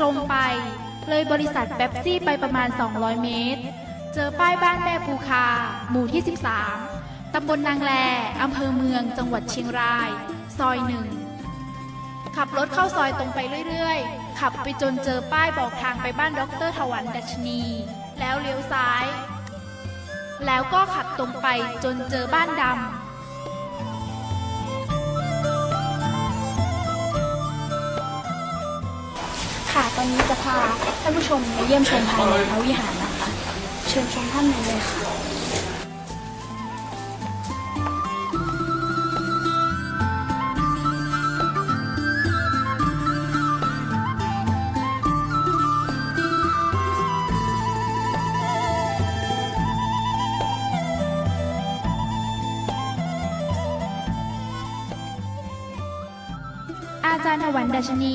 ตรงไป เลยบริษัทเป๊ปซี่ไปประมาณ 200 เมตร เจอป้ายบ้านแม่ภูคา หมู่ที่ 13 ตำบลนางแลอำเภอเมือง จังหวัดเชียงราย ซอยหนึ่ง ขับรถเข้าซอยตรงไปเรื่อยๆ ขับไปจนเจอป้ายบอกทางไปบ้านดรถวันดัชนี แล้วเลี้ยวซ้าย แล้วก็ขับตรงไปจนเจอบ้านดำ ค่ะตอนนี้จะพาท่านผู้ชมมาเยี่ยมชมภายในพระวิหารนะคะ เชิญชมท่านในเลยค่ะอาจารย์ถวันดัชนี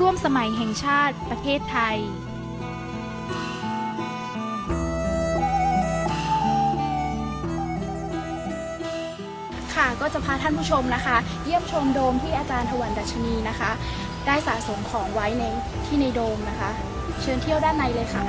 ร่วมสมัยแห่งชาติประเทศไทย ค่ะก็จะพาท่านผู้ชมนะคะ เยี่ยมชมโดมที่อาจารย์ถวันดัชนีนะคะ ได้สะสมของไว้ในที่ในโดมนะคะ เชิญเที่ยวด้านในเลยค่ะ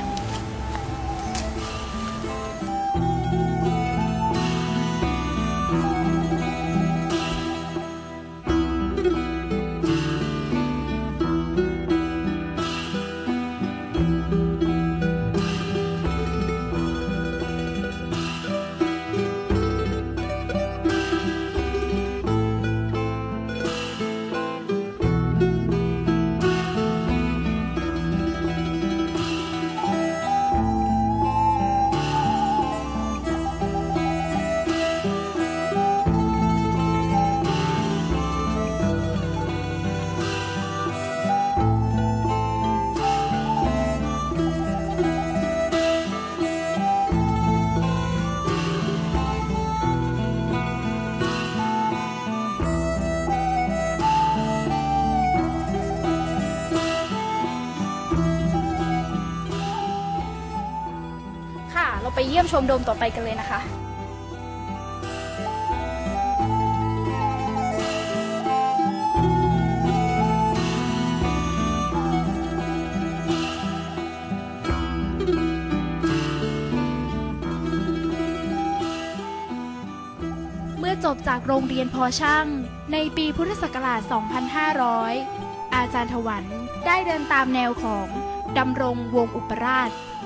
ไปเยี่ยมชมโดมต่อไปกันเลยนะคะเมื่อจบจากโรงเรียนพอช่าง ในปีพุทธศักราช 2500 อาจารย์ถวันได้เดินตามแนวของดำรงวงอุปราช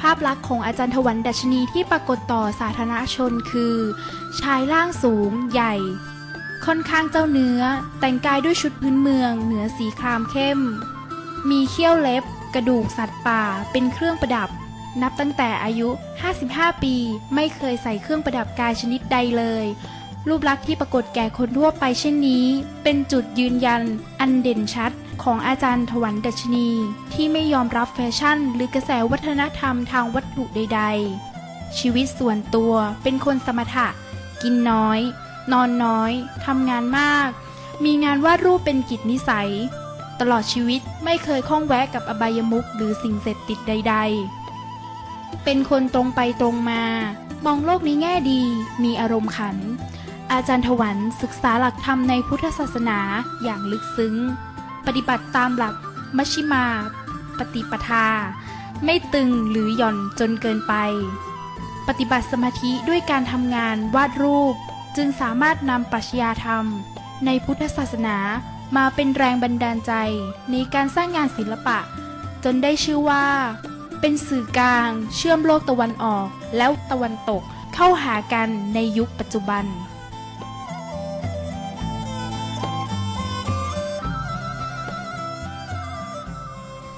ภาพลักษณ์ของอาจารย์ถวันดัชนีที่ปรากฏต่อสาธารณชนคือ ชายร่างสูง ใหญ่ ค่อนข้างเจ้าเนื้อ แต่งกายด้วยชุดพื้นเมือง เหนือสีครามเข้ม มีเขี้ยวเล็บ กระดูกสัตว์ป่า เป็นเครื่องประดับ นับตั้งแต่อายุ 55 ปี ไม่เคยใส่เครื่องประดับกายชนิดใดเลย รูปลักษณ์ที่ปรากฏแก่คนทั่วไปเช่นนี้ เป็นจุดยืนยัน อันเด่นชัดของอาจารย์ถวันดัชนี ที่ไม่ยอมรับแฟชั่น หรือกระแสวัฒนธรรมทางวัตถุใด ๆ ชีวิตส่วนตัวเป็นคนสมถะ กินน้อย นอนน้อยทำงานมาก มีงานวาดรูปเป็นกิจนิสัย ตลอดชีวิตไม่เคยข้องแวะกับอบายมุขหรือสิ่งเสพติดใด ๆ เป็นคนตรงไปตรงมา มองโลกในแง่ดี มีอารมณ์ขัน อาจารย์ถวันศึกษาหลักธรรมในพุทธศาสนาอย่างลึกซึ้ง ปฏิบัติตามหลักมัชชิมา ปฏิปทา ไม่ตึงหรือหย่อนจนเกินไป ปฏิบัติสมาธิด้วยการทำงานวาดรูป จึงสามารถนำปรัชญาธรรม ในพุทธศาสนามาเป็นแรงบันดาลใจในการสร้างงานศิลปะ จนได้ชื่อว่า เป็นสื่อกลางเชื่อมโลกตะวันออกแล้วตะวันตกเข้าหากันในยุคปัจจุบัน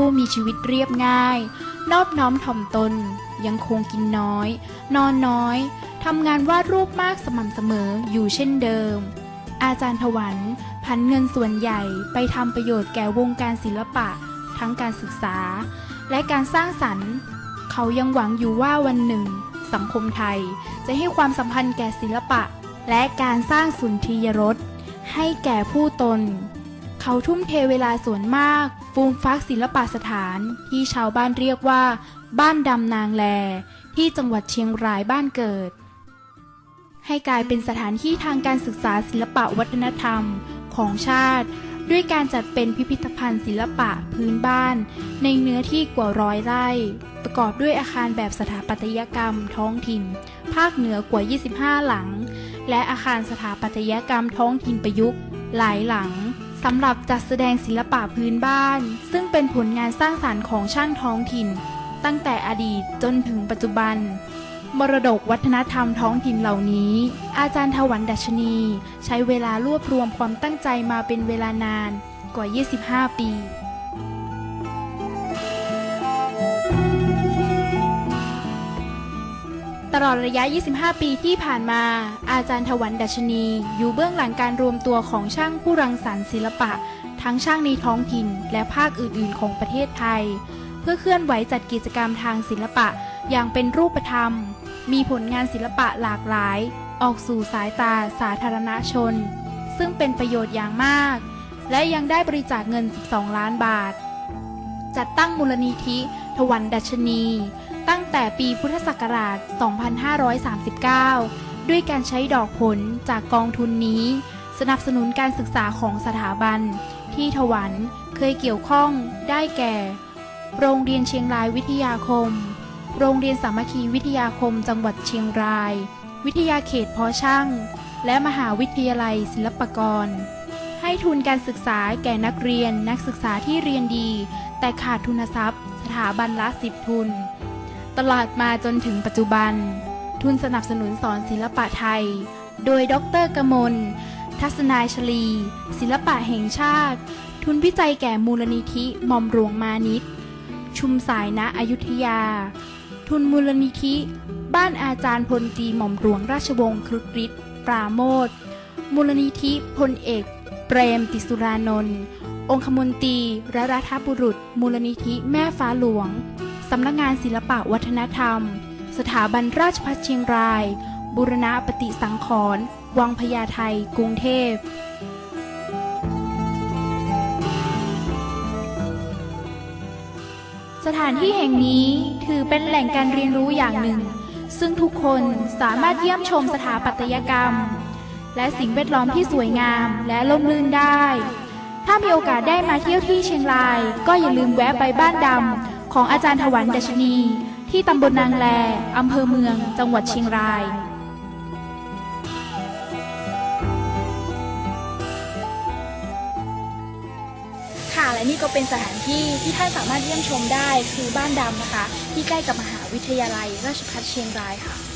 ผู้มีชีวิตเรียบง่าย นอบน้อมถ่อมตน ยังคงกินน้อย นอนน้อยทำงานวาดรูปมากสม่ำเสมออยู่เช่นเดิม อาจารย์ถวันพันเงินส่วนใหญ่ไปทำประโยชน์แก่วงการศิลปะ ทั้งการศึกษา และการสร้างสรรค์ เขายังหวังอยู่ว่าวันหนึ่ง สังคมไทยจะให้ความสัมพันธ์แก่ศิลปะ และการสร้างสุนทรียรสให้แก่ผู้ตน เขาทุ่มเทเวลาส่วนมาก ฟูมฟักศิลปสถาน ที่ชาวบ้านเรียกว่า บ้านดำนางแล ที่จังหวัดเชียงรายบ้านเกิด ให้กลายเป็นสถานที่ทางการศึกษาศิลปะวัฒนธรรมของชาติ ด้วยการจัดเป็นพิพิธภัณฑ์ศิลปะพื้นบ้าน ในเนื้อที่กว่าร้อยไร่ ประกอบด้วยอาคารแบบสถาปัตยกรรมท้องถิ่น ภาคเหนือกว่า 25 หลัง และอาคารสถาปัตยกรรมท้องถิ่นประยุกต์หลายหลัง สำหรับจัดแสดงศิลปะพื้นบ้าน ซึ่งเป็นผลงานสร้างสรรค์ของช่างท้องถิ่น ตั้งแต่อดีตจนถึงปัจจุบัน มรดกวัฒนธรรมท้องถิ่นเหล่านี้ อาจารย์ถวันดัชนี ใช้เวลารวบรวมความตั้งใจมาเป็นเวลานานกว่า 25 ปี ลอดระยะ 25 ปีที่ผ่านมา อาจารย์ถวันดัชนี อยู่เบื้องหลังการรวมตัวของช่างผู้รังสรรค์ศิลปะ ทั้งช่างในท้องถิ่น และภาคอื่นๆ ของประเทศไทย เพื่อเคลื่อนไหวจัดกิจกรรมทางศิลปะอย่างเป็นรูปธรรม มีผลงานศิลปะหลากหลาย ออกสู่สายตาสาธารณชน ซึ่งเป็นประโยชน์อย่างมาก และยังได้บริจาคเงิน 12 ล้านบาท จัดตั้งมูลนิธิถวันดัชนี ตั้งแต่ปีพุทธศักราช 2539 ด้วยการใช้ดอกผลจากกองทุนนี้ สนับสนุนการศึกษาของสถาบัน ที่ถวันเคยเกี่ยวข้องได้แก่ โรงเรียนเชียงรายวิทยาคม โรงเรียนสามัคคีวิทยาคมจังหวัดเชียงราย วิทยาเขตพอช่าง และมหาวิทยาลัยศิลปากร ให้ทุนการศึกษาแก่นักเรียนนักศึกษาที่เรียนดี แต่ขาดทุนทรัพย์ สถาบันละสิบทุน ตลอดมาจนถึงปัจจุบัน ทุนสนับสนุนสอนศิลปะไทย โดยดรกมล ทัศนายชลี ศิลปะแห่งชาติ ทุนวิจัยแก่มูลนิธิหม่อมหลวงมานิตชุมสายณอยุธยา ทุนมูลนิธิ บ้านอาจารย์พลตีหม่อมหลวงราชวงศ์ครุฑฤทธิ์ปราโมทมูลนิธิพลเอก เปรมติสุรานนท์องคมนตรีและรัฐบุรุษ มูลนิธิแม่ฟ้าหลวง สำนักงานศิลปะวัฒนธรรม สถาบันราชภัฏเชียงราย บุรณะปฏิสังขรณ์วังพญาไทกรุงเทพ สถานที่แห่งนี้ถือเป็นแหล่งการเรียนรู้อย่างหนึ่ง ซึ่งทุกคนสามารถเยี่ยมชมสถาปัตยกรรม และสิ่งแวดล้อมที่สวยงามและร่มรื่นได้ ถ้ามีโอกาสได้มาเที่ยวที่เชียงราย ก็อย่าลืมแวะไปบ้านดำ ของอาจารย์ถวันดัชนี ที่ตำบลนางแลอำเภอเมือง จังหวัดเชียงรายค่ะและนี่ก็เป็นสถานที่ที่ท่านสามารถเยี่ยมชมได้คือบ้านดำนะคะ ที่ใกล้กับมหาวิทยาลัยราชภัฏเชียงรายค่ะ